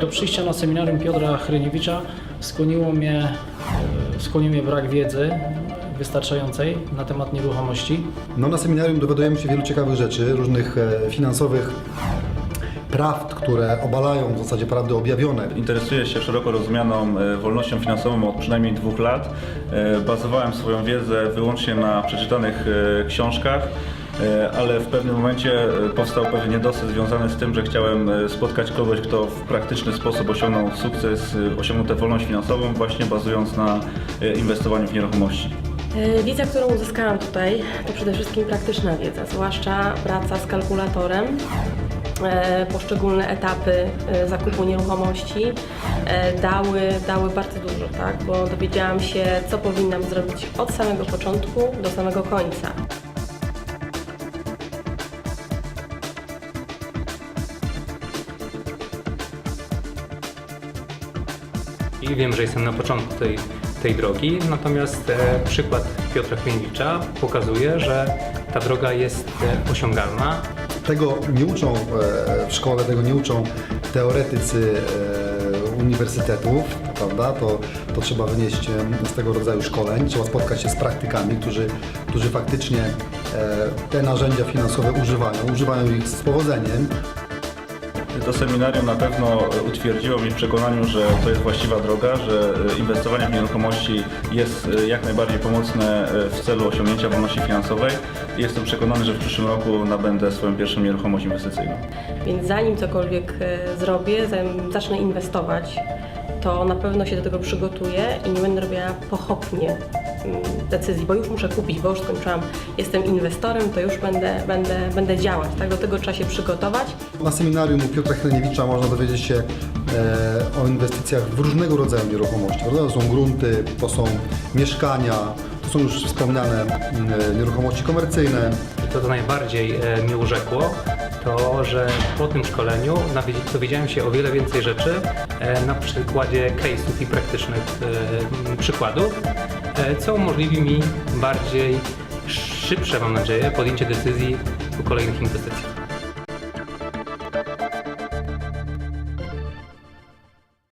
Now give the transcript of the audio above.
Do przyjścia na seminarium Piotra Hryniewicza skłoniło mnie, e, skłonił mnie brak wiedzy wystarczającej na temat nieruchomości. No, na seminarium dowiadujemy się wielu ciekawych rzeczy, różnych e, finansowych prawd, które obalają w zasadzie prawdy objawione. Interesuję się szeroko rozumianą e, wolnością finansową od przynajmniej dwóch lat. Bazowałem swoją wiedzę wyłącznie na przeczytanych książkach, ale w pewnym momencie e, powstał pewien niedosyt związany z tym, że chciałem e, spotkać kogoś, kto w praktyczny sposób osiągnął sukces, e, osiągnął tę wolność finansową, właśnie bazując na e, inwestowaniu w nieruchomości. E, Wiedza, którą uzyskałam tutaj, to przede wszystkim praktyczna wiedza, zwłaszcza praca z kalkulatorem, e, poszczególne etapy e, zakupu nieruchomości e, dały, dały bardzo dużo, tak? bo dowiedziałam się, co powinnam zrobić od samego początku do samego końca. I wiem, że jestem na początku tej, tej drogi, natomiast e, przykład Piotra Chmielnicza pokazuje, że ta droga jest e, osiągalna. Tego nie uczą e, w szkole, tego nie uczą teoretycy e, uniwersytetów, prawda? To, to trzeba wynieść e, z tego rodzaju szkoleń, trzeba spotkać się z praktykami, którzy, którzy faktycznie e, te narzędzia finansowe używają, używają ich z powodzeniem. To seminarium na pewno utwierdziło mnie w przekonaniu, że to jest właściwa droga, że e, inwestowanie w nieruchomości jest e, jak najbardziej pomocne e, w celu osiągnięcia wolności finansowej. Jestem przekonany, że w przyszłym roku nabędę swoją pierwszą nieruchomość inwestycyjną. Więc zanim cokolwiek e, zrobię, zanim zacznę inwestować, to na pewno się do tego przygotuję i nie będę robiła pochopnie decyzji, bo już muszę kupić, bo już skończyłam, jestem inwestorem, to już będę, będę, będę działać. Tak? Do tego trzeba się przygotować. Na seminarium u Piotra Chryniewicza można dowiedzieć się e, o inwestycjach w różnego rodzaju nieruchomości. To są grunty, to są mieszkania, to są już wspomniane mm, nieruchomości komercyjne. To, co najbardziej e, mnie urzekło, to, że po tym szkoleniu dowiedziałem się o wiele więcej rzeczy e, na przykładzie case'ów i praktycznych e, przykładów, e, co umożliwi mi bardziej szybsze, mam nadzieję, podjęcie decyzji o kolejnych inwestycjach.